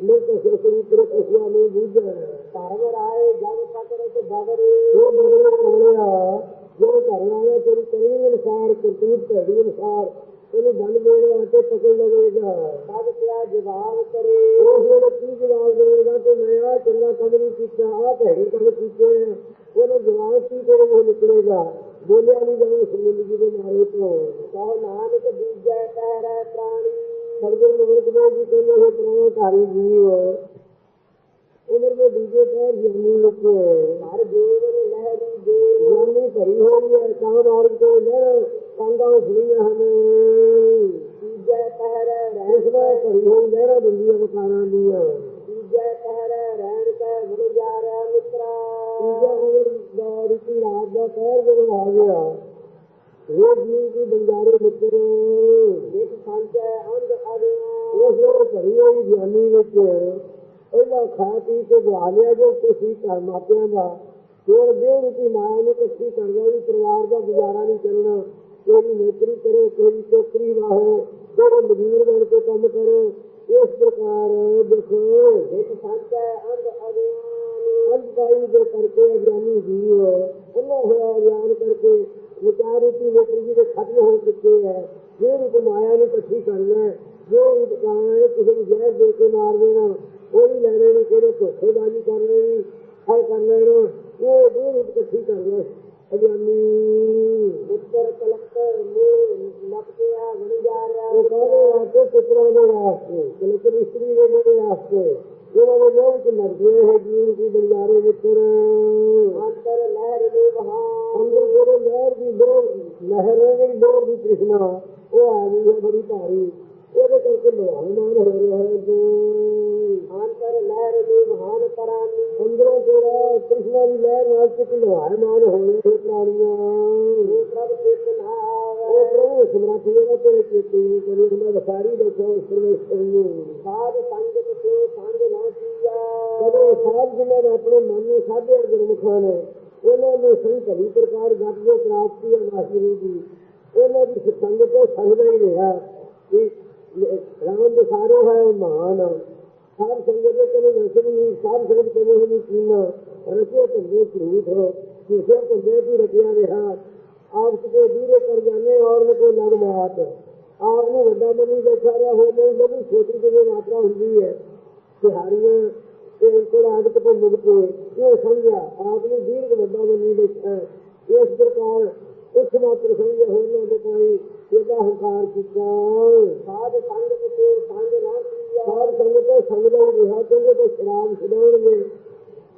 ਮੈਂ ਤਾਂ ਸੋਚੀ ਤੇਰੇ ਕਸਿਆ ਨੂੰ ਬੁੱਝਾ ਧਰਮ ਜਨ ਪਕੜੇ ਤੇ ਬਗਰੇ ਉਹ ਬਦਲੇ ਕੋਲਿਆ ਜੋ ਘਰ ਵਾਲਾ ਤੇਰੀ ਕਰੀ ਅਨੁਸਾਰ ਕਰਤੂਤ ਤੁਹਾਡੀ ਅਨੁਸਾਰ ਉਹਨੂੰ ਬੰਦ ਦੇਣ ਵਾਸਤੇ ਪਕੜ ਲਵੇਗਾ ਸਭ ਕਿਆ ਜਵਾਬ ਕਰੇ ਉਸ ਵੇਲੇ ਕੀ ਜਵਾਬ ਦੇਵੇਗਾ ਕਿ ਮੈਂ ਆ ਚੰਗਾ ਕੰਮ ਨਹੀਂ ਕੀਤਾ ਆ ਭੈੜੀ ਕੰਮ ਕੀਤੇ ਉਹਨੂੰ ਜਵਾਬ ਕੀ ਕਰੇਗਾ ਨਿਕਲੇਗਾ ਬੋਲਿਆ ਨਹੀਂ ਜਾਵੇ ਜ਼ਿੰਦਗੀ ਦੇ ਮਾਰੇ ਤੋਂ ਕਹੋ ਨਾਨਕ ਬੀਜੈ ਪਹਿਰੈ ਪ੍ਰਾਣੀ ਸਰਗੁਰੂ ਨਾਨਕ ਦੇਵ ਜੀ ਕਹਿੰਦੇ ਹੋ ਪ੍ਰਾਣ ਧਾਰੀ ਜੀਵ ਉਮਰ ਦੇ ਦੂਜੇ ਪੈਰ ਜੰਮੀ ਵਿੱਚ ਹਰ ਜੀਵਨ ਲਹਿਰੀ ਦੇ ਜੰਮੀ ਭਰੀ ਹੋਈ ਹੈ ਤਾਂ ਮਾਰਗ ਤੋਂ ਲਹਿਰ ਕਾਂਗਾ ਸੁਣੀਆਂ ਹਨ ਬੀਜੈ ਪਹਿਰੈ ਰਹਿਣ ਇਸ ਵਿੱਚ ਭਰੀ ਹੋਈ ਲਹਿਰਾਂ ਦਿੰਦੀਆਂ ਵਕਾਰਾਂ ਦੀਆਂ ਬੀਜੈ ਪਹਿਰੈ ਰਹਿਣ ਕੈ ਗੁਰੂ ਜਾਰਿਆ ਮਿੱਤਰਾ। ਤੀਜਾ ਉਮਰ ਦਾ ਰਿਤੀ ਰਾਤ ਦਾ ਪੈਰ ਜਦੋਂ ਆ ਗਿਆ ਇਹ ਜੀਵ ਦੀ ਬੰਜਾਰੇ ਮਿੱਤਰ। ਇੱਕ ਸੰਚੈ ਅੰਧ ਅਗਿਆ ਉਸ ਵੇਲੇ ਭਰੀ ਹੋਈ ਗਿਆਨੀ ਵਿੱਚ ਇਹਦਾ ਖਾ ਪੀ ਕੇ ਗਵਾ ਲਿਆ ਜੋ ਤੁਸੀਂ ਘਰ ਮਾਪਿਆਂ ਦਾ। ਫਿਰ ਦੇਹ ਰੂਪੀ ਮਾਇਆ ਨੂੰ ਇਕੱਠੀ ਕਰਦਾ ਵੀ ਪਰਿਵਾਰ ਦਾ ਗੁਜ਼ਾਰਾ ਨਹੀਂ ਕਰਨਾ। ਕੋਈ ਨੌਕਰੀ ਕਰੇ, ਕੋਈ ਚੋਕਰੀ ਵਾਹੋ ਕੋਈ ਮਜ਼ਦੂਰ ਬਣ ਕੇ ਕੰਮ ਕਰੇ। ਇਸ ਪ੍ਰਕਾਰ ਦੇਖੋ ਇੱਕ ਸੰਚੈ ਅੰਧ ਅਗਿਆ ਅੰਧਕਾਰੀ ਦੇ ਕਰਕੇ ਅਗਿਆਨੀ ਜੀਵ ਉਹਨਾਂ ਹੋਇਆ ਗਿਆਨ ਕਰਕੇ ਵਿਚਾਰ ਰੂਪੀ ਨੌਕਰੀ ਦੇ ਖਤਮ ਹੋ ਚੁੱਕੇ ਹੈ ਜੇ ਰੂਪ ਮਾਇਆ ਨੂੰ ਇਕੱਠੀ ਕਰਨਾ ਜੋ ਉਦਕਾਰ ਕਿਸੇ ਨੂੰ ਜ਼ਹਿਰ ਦੇ ਕੇ ਮਾਰ ਦੇਣਾ ਉਹ ਵੀ ਲੈਣੇ ਨੇ ਕਿਹੜੇ ਧੋਖੇਬਾਜ਼ੀ ਕਰ ਲੈਣੀ ਹੈ ਕਰ ਲੈਣਾ ਉਹ ਦੋ ਰੂਪ ਇਕੱਠੀ ਕਰਨਾ ਅਗਿਆਨੀ ਪੁੱਤਰ ਕਲਕ ਮੂਹ ਲਪਕਿਆ ਗੁਰੂ ਜਾਰਿਆ ਉਹ ਕਹਿੰਦੇ ਆਪੇ ਪੁੱਤਰਾਂ ਦੇ ਵਾਸਤੇ ਲੇਕਿਨ ਇਸਤਰੀ ਦੇ ਮੇਰੇ ਵਾਸਤੇ ਉਹਨਾਂ ਦੇ ਲੋਕ ਚ ਲੱਗਦੇ ਹੈ ਜੀਵ ਦੀ ਬੰਜਾਰੇ ਮਿੱਤਰ ਅੰਤਰ ਲਹਿਰ ਨੂੰ ਬਹਾ ਅੰਦਰ ਜਿਹੜੇ ਲਹਿਰ ਦੀ ਦੋ ਲਹਿਰ ਜਿਹੜੀ ਲੋਰ ਦੀ ਕ੍ਰਿਸ਼ਨਾ ਉਹ ਆ ਗਈ ਹੈ ਬੜੀ ਭਾਰੀ। ਉਹਦੇ ਕਰਕੇ ਲੋਹਾਨਮਾਨ ਹੋ ਰਿਹਾ ਹੈ ਜੋ। ਅੰਤਰ ਲਹਿਰ ਨੂੰ ਬਹਾਨ ਕਰਾਨੀ ਅੰਦਰੋਂ ਜਿਹੜਾ ਕ੍ਰਿਸ਼ਨਾ ਦੀ ਲਹਿਰ ਨਾਲ ਚਿਤ ਲੋਹਾਨਮਾਨ ਹੋ ਰਹੇ ਹੈ ਪ੍ਰਾਣੀਆਂ। ਉਹ ਪ੍ਰਭ ਚਿਤ ਨਾ ਉਹ ਆਵੇ ਪ੍ਰਭੂ ਸਮਰੱਥ ਜਿਹੜਾ ਤੇਰੇ ਚੇਤੇ ਨੂੰ ਕਰੀ ਹੁੰਦਾ ਵਸਾਰੀ ਉਸ ਪਰਮੇਸ਼ਰ ਨੂੰ ਸਾਧ ਸੰਗਤ ਤੇ ਸੰਗ ਨਾ ਕੀਆ। ਕਦੇ ਸਾਧ ਜਿਨ੍ਹਾਂ ਨੇ ਆਪਣੇ ਮਨ ਨੂੰ ਸਾਧਿਆ ਗੁਰਮੁਖਾਂ ਨੇ ਉਹਨਾਂ ਨੂੰ ਸਹੀ ਭਲੀ ਪ੍ਰਕਾਰ ਗੱਤ ਦੇ ਪ੍ਰਾਪਤੀ ਹੈ ਵਾਹਿਗੁਰੂ ਦੀ ਉਹਨਾਂ ਦੀ ਸੰਗਤ ਤੋਂ ਸੰਗਦਾ ਹੀ ਰਿਹਾ ਕਿ ਰਾਮ ਦੇ ਹੈ ਮਹਾਨ ਸਾਧ ਸੰਗਤ ਦੇ ਕੋਲ ਵੈਸੇ ਨਹੀਂ ਸੰਗਤ ਕੋਲ ਨਹੀਂ ਕੀਨਾ ਰਚੇ ਭੰਦੇ ਝੂਠ, ਕਿਸੇ ਭੰਦੇ ਦੀ ਰਚਿਆ ਰਿਹਾ। ਆਪ ਕੋ ਦੂਰੇ ਕਰ ਜਾਣੇ ਔਰ ਕੋ ਲਗ ਬਾਤ। ਆਪ ਨੂੰ ਵੱਡਾ ਮਨੀ ਬੈਠਾ ਰਿਹਾ ਹੋ ਨਹੀਂ ਲਗੀ ਛੋਟੀ ਜਿਹੀ ਮਾਤਰਾ ਹੁੰਦੀ ਹੈ। ਤਿਹਾਰੀਆਂ ਤੇ ਕੋਲ ਆਦਤ ਕੋ ਮੁੜ ਕੇ, ਇਹ ਸਮਝਿਆ, ਆਪ ਨੂੰ ਦੀਰਘ ਵੱਡਾ ਮਨੀ ਬੈਠਾ ਇਸ ਪ੍ਰਕਾਰ ਉਸ ਮਾਤਰ ਸਮਝਿਆ ਹੋਣਾ ਦੇ ਕੋਈ ਇਹਦਾ ਹੰਕਾਰ ਕੀਤਾ? ਸਾਧ ਸੰਗਤ ਤੇ ਸੰਗ ਨਾ ਕੀਆ। ਸਾਧ ਸੰਗਤ ਤੋਂ ਸੰਗ ਦਾ ਹੀ ਰਿਹਾ ਕਹਿੰਦੇ ਤੇ ਸ਼ਰਾਬ ਛਡਾਉਣਗੇ।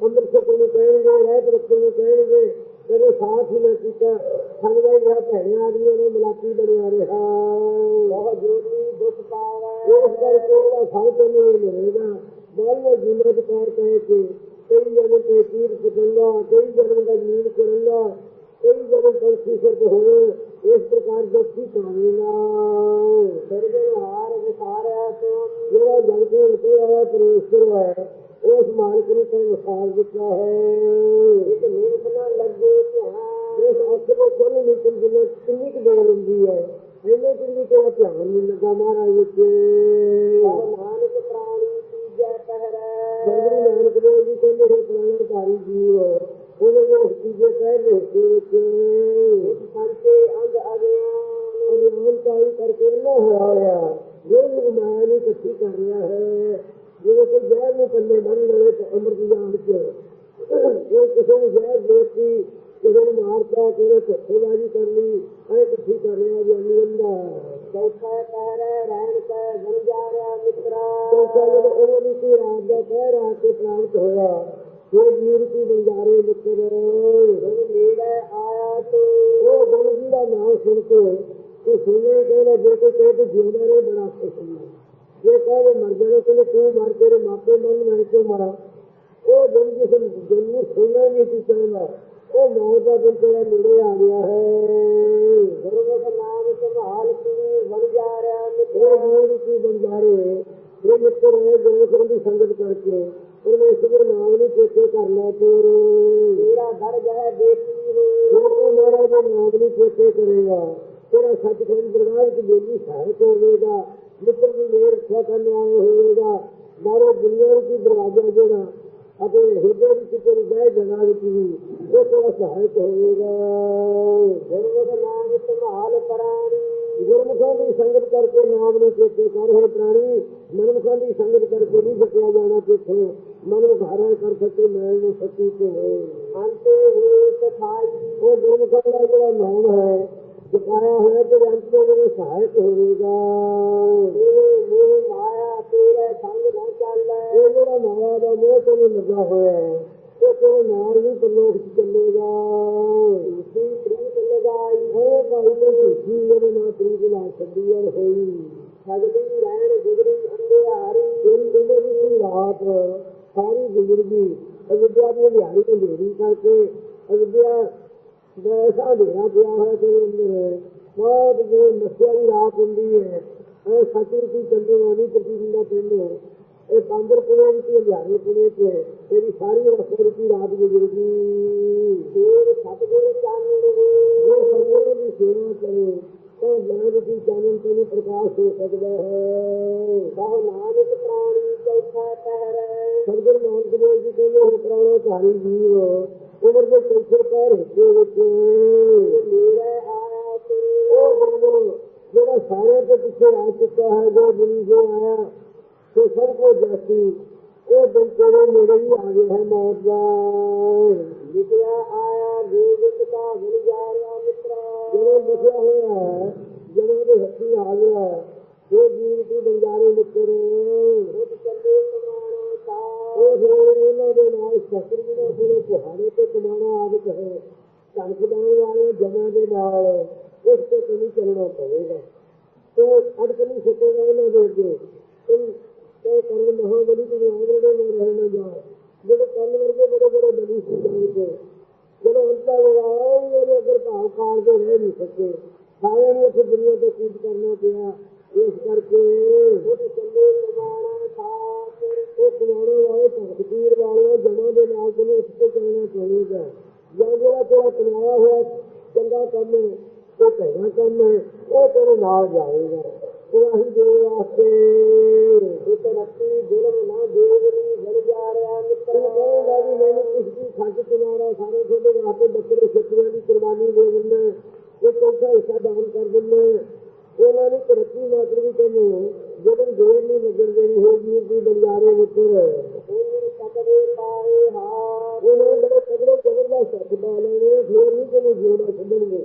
ਅੰਮ੍ਰਿਤ ਛਕਣ ਨੂੰ ਕਹਿਣਗੇ ਰਹਿਤ ਰੱਖਣ ਨੂੰ ਕਹਿਣਗੇ। ਕਦੇ ਸਾਥ ਹੀ ਨਾ ਕੀਤਾ। ਸੰਗ ਦਾ ਰਿਹਾ ਭੈਣੇ ਆਦਮੀਆਂ ਨੇ ਮਲਾਕੀ ਬਣਿਆ ਰਿਹਾ। ਬਹੁਤ ਜੋਤੀ ਦੁਖ ਪਾਵੇ ਇਸ ਕਰਕੇ ਉਹਦਾ ਫਲ ਤੈਨੂੰ ਇਹ ਮਿਲੇਗਾ ਬਾਲਵਾ ਜਿੰਦਤ ਕਾਰ ਕਹੇ ਕਿ ਕਈ ਜਨਮ ਤੇ ਤੀਰਥ ਗੰਗਾ ਕਈ ਜਨਮ ਦਾ ਨੀਲ ਕਰੰਗਾ ਕਈ ਪੰਛੀ ਸਰਦ ਹੋਵੇ ਇਸ ਪ੍ਰਕਾਰ ਦਾ ਕੀ ਪਾਵੇਗਾ ਸਰਗਨ ਹਾਰ ਵਿਸਾਰਿਆ ਤੁਮ ਜਿਹੜਾ ਜਨ ਕੇ ਪਰਮੇਸ਼ਰ ਹੈ ਉਸ ਮਾਲਕ ਨੂੰ ਤੇ ਵਿਸਾਰ ਦਿੱਤਾ ਹੈ। ਇੱਕ ਨਿਰਖ ਨਾ ਲੱਗੇ ਧਿਆਨ। ਇਸ ਅੱਖ ਦੇ ਕੋਲ ਨਿਕਲ ਜਿੰਨਾ ਕਿੰਨੀ ਕੁ ਦੇਰ ਹੁੰਦੀ ਹੈ। ਇਹਨੇ ਕਿੰਨੀ ਤੇਰਾ ਧਿਆਨ ਨਹੀਂ ਲੱਗਾ ਮਹਾਰਾਜ ਵਿੱਚ। ਨਾਨਕ ਪ੍ਰਾਣੀ ਤੀਜੈ ਪਹਿਰੈ ਨਾਨਕ ਦੇਵ ਜੀ ਕਹਿੰਦੇ ਹੋ ਪ੍ਰਾਣਾ ਜੀਵ ਉਹਨੇ ਜੋ ਤੀਜੇ ਕਹਿ ਦੇ ਵਿੱਚ ਇੱਕ ਸੰਚੇ ਅੰਧ ਅਗਿਆਨ ਅਗਿਆਨ ਕਾਈ ਕਰਕੇ ਇਹਨਾਂ ਹੋਇਆ ਜੋ ਵੀ ਮਾਇਆ ਨੂੰ ਇਕੱਠੀ ਕਰ ਰਿਹਾ ਹੈ ਜਿਵੇਂ ਕੋਈ ਜ਼ਹਿਰ ਨੂੰ ਪੱਲੇ ਬੰਨ ਲਵੇ ਤਾਂ ਅੰਮ੍ਰਿਤ ਜਾਣ ਚ ਜੇ ਕਿਸੇ ਨੂੰ ਜ਼ਹਿਰ ਦੇਤੀ ਕਿਸੇ ਨੂੰ ਮਾਰਤਾ ਕਿਸੇ ਧੱਕੇਬਾਜ਼ੀ ਕਰ ਲਈ ਐ ਕਿੱਥੇ ਕਰ ਰਿਹਾ ਗਿਆਨੀ ਬੰਦਾ ਚੌਥਾ ਪਹਿਰੇ ਰਹਿਣ ਕੈ ਬਣ ਮਿੱਤਰਾ ਚੌਥਾ ਜਦੋਂ ਉਹ ਨਹੀਂ ਸੀ ਰਾਤ ਦਾ ਕਹਿ ਰਾਤ ਕਿ ਪ੍ਰਾਪਤ ਹੋਇਆ ਉਹ ਜੀਵ ਬੰਜਾਰੇ ਮਿੱਤਰ ਗੁਰੂ ਨੇੜੇ ਆਇਆ ਤੂੰ ਉਹ ਗੁਰੂ ਜੀ ਦਾ ਨਾਮ ਸੁਣ ਕੇ ਉਹ ਸੁਣੇ ਕਹਿੰਦਾ ਜੇ ਕੋਈ ਕਹੇ ਤੇ ਜਿਉਂਦਾ ਰਹੇ ਬੜਾ ਖੁਸ਼ ਹੁੰਦਾ। ਜੇ ਕਹੇ ਮਰ ਜਾਣਾ ਕਹਿੰਦੇ ਤੂੰ ਮਰ ਤੇਰੇ ਮਾਪੇ ਮਰਨ ਮੈਂ ਕਿਉਂ ਮਰਾਂ? ਉਹ ਦਿਨ ਜਿਸ ਦਿਨ ਨੂੰ ਸੁਣਨਾ ਨਹੀਂ ਸੀ ਚਾਹੁੰਦਾ। ਉਹ ਮੌਤ ਦਾ ਦਿਨ ਤੇਰਾ ਨੇੜੇ ਆ ਗਿਆ ਹੈ। ਗੁਰਮੁਖ ਨਾਮ ਸੰਭਾਲ ਤੂੰ ਬਣ ਜਾ ਰਿਹਾ ਉਹ ਮਿੱਤਰਾ ਬੰਜਾਰੇ ਇਹ ਮਿੱਤਰ ਹੈ ਗੁਰੂ ਦੀ ਸੰਗਤ ਕਰਕੇ। ਪਰਮੇਸ਼ਵਰ ਨਾਮ ਨੂੰ ਚੇਤੇ ਕਰ ਲੈ ਤੋਰ ਤੇਰਾ ਦਰਜ ਹੈ ਦੇਖੀ ਹੋ ਤੂੰ ਮੇਰਾ ਦੇ ਨਾਮ ਨੂੰ ਚੇਤੇ ਕਰੇਗਾ। ਤੇਰਾ ਸੱਚਖੰਡ ਦਰਬਾਰ ਵਿੱਚ ਬੇਲੀ ਸਹਾਇਕ ਹੋਵੇਗਾ। ਮਿੱਤਰ ਦੀ ਮੇਰ ਰੱਖਿਆ ਕਰਨ ਵਾਲਾ ਹੋਵੇਗਾ। ਮਾਰੋ ਦੁਨੀਆ ਦੀ ਦਰਵਾਜ਼ਾ ਜਿਹੜਾ ਅਤੇ ਹਿਰਦੇ ਵਿੱਚ ਤੇਰੀ ਬਹਿ ਜਗ੍ਹਾ ਵਿੱਚ ਵੀ ਉਹ ਤੇਰਾ ਸਹਾਇਕ ਹੋਵੇਗਾ। ਗੁਰਮੁਖ ਨਾਮ ਸੰਭਾਲ ਪ੍ਰਾਣੀ ਗੁਰਮੁਖਾਂ ਦੀ ਸੰਗਤ ਕਰਕੇ ਨਾਮ ਨੂੰ ਚੇਤੇ ਕਰ ਹੈ ਪ੍ਰਾਣੀ ਮਨਮੁਖਾਂ ਦੀ ਸੰਗਤ ਕਰਕੇ ਨਹੀਂ ਜਪਿਆ ਜਾਣਾ ਕਿੱਥੇ ਮਨਮੁਖ ਹਰਾ ਕਰ ਸਕੇ ਮੈਲ ਨੂੰ ਸੱਚੀ ਤੇ ਹੋਏ ਅੰਤੇ ਹੋਏ ਸਫ਼ਾਈ ਉਹ ਗੁਰਮੁਖਾਂ ਦਾ ਜਿਹੜਾ ਨਾਮ ਹੈ ਜਪਾਇਆ ਹੋਇਆ ਤੇ ਅੰਤ ਦੇ ਵਿੱਚ ਸਹਾਇਕ ਹੋਵੇਗਾ। ਇਹ ਮੋਹ ਮਾਇਆ ਤੇਰੇ ਸੰਗ ਨਾ ਚੱਲੇ। ਇਹ ਜਿਹੜਾ ਮਾਇਆ ਦਾ ਮੋਹ ਤੈਨੂੰ ਲੱਗਾ ਹੋਇਆ ਹੈ। ਉਹ ਤੇਰੇ ਨਾਲ ਵੀ ਪਰਲੋਕ ਚ ਚੱਲੇਗਾ ਉਸੀ ਪ੍ਰੀਤ ਲਗਾਈ। ਉਹ ਭਾਈ ਤੇ ਝੂਠੀ ਇਹਦੇ ਨਾਲ ਪ੍ਰੀਤ ਨਾਲ ਛੱਡੀ ਯਾਰ ਹੋਈ ਸਗਦੀ ਰਹਿਣ ਗੁਜਰੀ ਅੰਧਿਆਰੀ। ਤੇਰੀ ਜ਼ਿੰਦਗੀ ਦੀ ਰਾਤ। ਸਾਰੀ ਗੁਜ਼ਰਗੀ। ਅਵਿਦਿਆ ਦੀ ਹਜ਼ਾਰੀ ਤੋਂ ਢੇਰੀ ਕਰਕੇ ਅਵਿਦਿਆ ਦਾ ਐਸਾ ਹਨੇਰਾ ਪਿਆ ਹੋਇਆ ਤੇਰੇ ਅੰਦਰ। ਬਹੁਤ ਜਿਵੇਂ ਮੱਸਿਆ ਦੀ ਰਾਤ ਹੁੰਦੀ ਹੈ। ਐ ਸੱਚੀ ਦੀ ਚੰਦਰਮਾਨੀ ਪ੍ਰਤੀਬਿੰਬਾ ਪੈਂਦੇ ਇਹ ਬਾਂਦਰ ਪੁਣੇ ਵਿੱਚ ਹਜ਼ਾਰੇ ਪੁਣੇ ਚ ਤੇਰੀ ਸਾਰੀ ਅਵਸਥਾ ਦੀ ਰਾਤ ਗੁਜ਼ਰਗੀ ਤੇਰ ਸਤਿਗੁਰ ਚਾਨਣ ਜੋ ਹੋਏ ਦੀ ਸੇਵਾ ਕਰੇ। ਤਾਂ ਜਨਮ ਦੀ ਚਾਨਣ ਤੈਨੂੰ ਪ੍ਰਕਾਸ਼ ਹੋ ਸਕਦਾ ਹੈ। ਬਹੁ ਨਾਨਕ ਪ੍ਰਾਣੀ ਚੌਥਾ ਪਹਿਰੇ ਸਰਗੁਰ ਨਾਨਕ ਦੇਵ ਜੀ ਕਹਿੰਦੇ ਹੋ ਪ੍ਰਾਣੋ ਧਾਰੀ ਜੀਵ ਉਮਰ ਦੇ ਚੌਥੇ ਪੈਰ ਹਿੱਸੇ ਵਿੱਚ ਨੇੜੇ ਆਇਆ ਤੂੰ ਉਹ ਗੁਰੂ ਜਿਹੜਾ ਸਾਰਿਆਂ ਤੋਂ ਪਿੱਛੇ ਆ ਚੁੱਕਾ ਹੈ, ਜੋ ਬੁਰੀ ਜੋ ਆਇਆ ਤੇ ਸਭ ਕੋ ਜਾਤੀ ਉਹ ਦਿਨ ਤੇਰੇ ਹੀ ਆ ਗਿਆ ਹੈ ਮੌਤ ਦਾ। ਲਿਖਿਆ ਆਇਆ ਗੋਬਿੰਦ ਕਾ ਬਣ ਜਾ ਰਿਹਾ ਮਿੱਤਰਾ। ਜਦੋਂ ਲਿਖਿਆ ਹੋਇਆ ਹੈ ਜਦੋਂ ਦੇ ਹੱਥੀ ਆ ਗਿਆ ਉਹ ਜੀਵ ਬੰਜਾਰੇ ਮਿੱਤਰ ਖੁਦ ਚੱਲੇ ਸਮਾਣਾ ਸਾ ਉਹ ਫਿਰ ਦੇ ਨਾਲ ਸ਼ਸਤਰ ਵੀ ਨਾ ਪੁਹਾਰੇ ਤੇ ਕਮਾਣਾ ਆਦਿਕ ਹੈ ਕਣਕ ਦਾਣ ਵਾਲੇ ਜਮਾਂ ਦੇ ਨਾਲ ਉਸ ਤੇ ਕਮੀ ਚੱਲਣਾ ਪਵੇਗਾ। ਤੇ ਅੜਕ ਨਹੀਂ ਸਕੇਗਾ ਉਹਨਾਂ ਦੇ ਅੱਗੇ। ਕਰਨ ਮਹਾਬਲੀ ਦੇ ਆਗਰੇ ਦੇ ਰਹਿਣ ਜਾ ਜਿਹੜੇ ਕਰਨ ਵਰਗੇ ਬੜੇ ਬੜੇ ਬਲੀ ਸੰਗਤ ਦੇ ਜਿਹੜੇ ਉਲਟਾ ਹੋਇਆ ਉਹਨੇ ਅਗਰ ਭਾਵ ਕਾਰ ਦੇ ਰਹਿ ਨਹੀਂ ਸਕੇ। ਸਾਰਿਆਂ ਨੂੰ ਇਸ ਦੁਨੀਆ ਤੇ ਕੂਦ ਕਰਨਾ ਪਿਆ। ਇਸ ਕਰਕੇ ਉਹ ਚੱਲੇ ਕਮਾਣਾ ਸਾਥ, ਉਹ ਕਮਾਣੇ ਵਾਲੇ ਤਕਦੀਰ ਵਾਲੇ ਜਮਾਂ ਦੇ ਨਾਲ ਤੈਨੂੰ ਉਸ ਤੋਂ ਚੱਲਣਾ ਚਾਹੀਦਾ ਜਾਂ ਜਿਹੜਾ ਤੇਰਾ ਕਮਾਇਆ ਹੋਇਆ ਚੰਗਾ ਕੰਮ ਹੈ ਤੇ ਭੈਣਾ ਕੰਮ ਹੈ, ਉਹ ਤੇਰੇ ਨਾਲ ਜਾਏਗਾ ਉਹ ਦੇ ਵਾਸਤੇ ਇੱਕ ਰੱਤੀ ਦਿਲ ਨਾ ਦੇਵਨੀ ਬਣ ਜਾ ਰਿਹਾ ਤੂੰ ਮਿੱਤਰਾ ਵੀ ਮੈਨੂੰ ਕੁਝ ਦੀ ਖੱਜ ਕਮਾਣਾ ਸਾਰੇ ਤੁਹਾਡੇ ਵਾਸਤੇ ਬੱਕਰੇ ਛੱਤੀਆਂ ਦੀ ਕੁਰਬਾਨੀ ਦੇ ਦਿੰਦਾ ਇਹ ਚੌਥਾ ਹਿੱਸਾ ਦਾਨ ਕਰ ਦਿੰਦਾ ਉਹਨਾਂ ਨੇ ਤਰੱਕੀ ਮਾਤਰ ਵੀ ਤੈਨੂੰ ਜਦੋਂ ਦੇਰ ਨਹੀਂ ਲੱਗਣ ਦੇਣੀ ਹੋਗੀ ਦੀ ਬੰਜਾਰੇ ਵਿੱਚ। ਉਹਨੀ ਤਕਦੇ ਪਾਏ ਹਾਰ। ਉਹਨਾਂ ਬੜੇ ਤਗੜੇ ਜ਼ਬਰਦਸਤ ਹੱਥ ਪਾ ਲੈਣੇ, ਫੇਰ ਨਹੀਂ ਤੈਨੂੰ ਜਿਉਣਾ ਛੱਡਣਗੇ।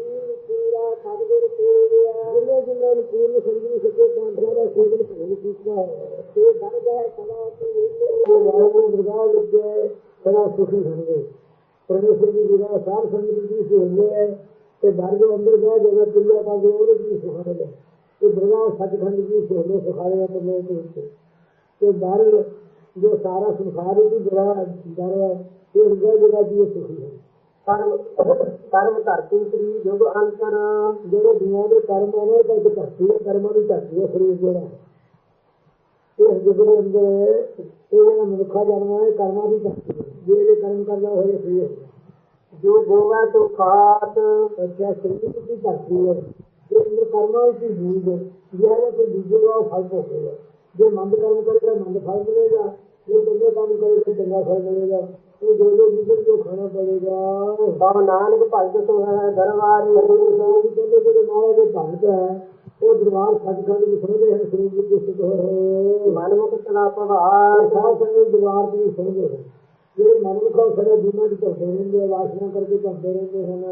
ਜਿੰਨੇ ਜਿੰਨਾਂ ਨੂੰ ਪੂਰਨ ਸਮਝ ਸਕੇ ਪਾਂਡਿਆਂ ਦਾ ਸੇਵਨ ਭਗਨ ਕੀਤਾ ਹੈ ਤੇ ਦਰਦ ਹੈ ਸਦਾ ਤੂੰ ਉਹ ਵਾਹਿਗੁਰੂ ਦਰਗਾਹ ਵਿੱਚ ਬੜਾ ਸੁਖੀ ਹੋਣਗੇ ਪਰਮੇਸ਼ਰ ਦੀ ਜਿਹੜਾ ਸਾਰ ਸੰਗਤ ਦੀ ਸੀ ਹੁੰਦੇ ਹੈ ਤੇ ਘਰ ਦੇ ਅੰਦਰ ਜਾ ਜਗ੍ਹਾ ਦੁਨੀਆ ਦਾ ਜੋ ਉਹਦੇ ਦੀ ਸੁਖਾਣੇ ਨੇ ਤੇ ਦਰਗਾਹ ਸੱਚਖੰਡ ਦੀ ਸੋਹਣੇ ਸੁਖਾਣੇ ਤੇ ਲੋਕ ਹੁੰਦੇ ਤੇ ਬਾਹਰ ਜੋ ਸਾਰਾ ਸੰਸਾਰ ਉਹਦੀ ਜਗ੍ਹਾ ਦਰ ਹੈ ਤੇ ਉਹਦਾ ਜਗ੍ਹਾ ਦੀ ਸੁਖੀ ਹੈ ਕਰਮ ਕਰਮ ਧਰਤੀ ਸ੍ਰੀ ਜੁਗ ਅੰਤਰ, ਜਿਹੜੇ ਦੁਨੀਆ ਦੇ ਕਰਮ ਆ ਨਾ ਤਾਂ ਇੱਕ ਧਰਤੀ ਹੈ ਕਰਮਾਂ ਦੀ ਧਰਤੀ ਹੈ ਸਰੀਰ ਜਿਹੜਾ ਇਸ ਜੁਗ ਦੇ ਅੰਦਰ ਇਹ ਜਿਹੜਾ ਮਨੁੱਖਾ ਜਨਮ ਹੈ, ਇਹ ਕਰਮਾਂ ਦੀ ਧਰਤੀ ਹੈ। ਜੇ ਇਹ ਕਰਮ ਕਰਦਾ ਹੋਏ ਸਰੀਰ ਜੋ ਗੋਵਾ ਤੋਂ ਖਾਤ ਅੱਛਾ ਸਰੀਰ ਦੀ ਧਰਤੀ ਹੈ। ਇਹ ਅੰਦਰ ਕਰਮਾਂ ਦੀ ਬੀਜ ਹੈ ਜਿਹੜਾ ਕੋਈ ਬੀਜੇਗਾ, ਉਹ ਫਲ ਭੋਗੇਗਾ। ਜੇ ਮੰਦ ਕਰਮ ਕਰੇਗਾ, ਮੰਦ ਫਲ ਮਿਲੇਗਾ। ਜੇ ਚੰਗੇ ਕੰਮ ਕਰੇਗਾ, ਚੰਗਾ ਫਲ ਮਿਲੇਗਾ। ਉਹ ਜੋ ਖਾਣਾ ਪੜੇਗਾ ਬਾਬ ਨਾਨਕ ਭਗਤ ਸੋ ਹੈ ਦਰਬਾਰੀ ਉਹ ਕਹਿੰਦੇ ਜਿਹੜੇ ਮਹਾਰਾਜ ਦੇ ਭਗਤ ਹੈ ਉਹ ਦਰਬਾਰ ਸੱਚਖੰਡ ਵਿੱਚ ਸੁਣਦੇ ਹਨ ਮਨਮੁਖ ਤਲਾ ਸਾਧ ਸੰਗਤ ਦਰਬਾਰ ਦੀ ਸੁਣਦੇ ਹਨ। ਜਿਹੜੇ ਉਹ ਸਾਰੇ ਦੁਨੀਆਂ ਚ ਧਰਦੇ ਰਹਿੰਦੇ ਆ ਵਾਸ਼ਨਾ ਕਰਕੇ ਧਰਦੇ ਰਹਿੰਦੇ ਹਨ।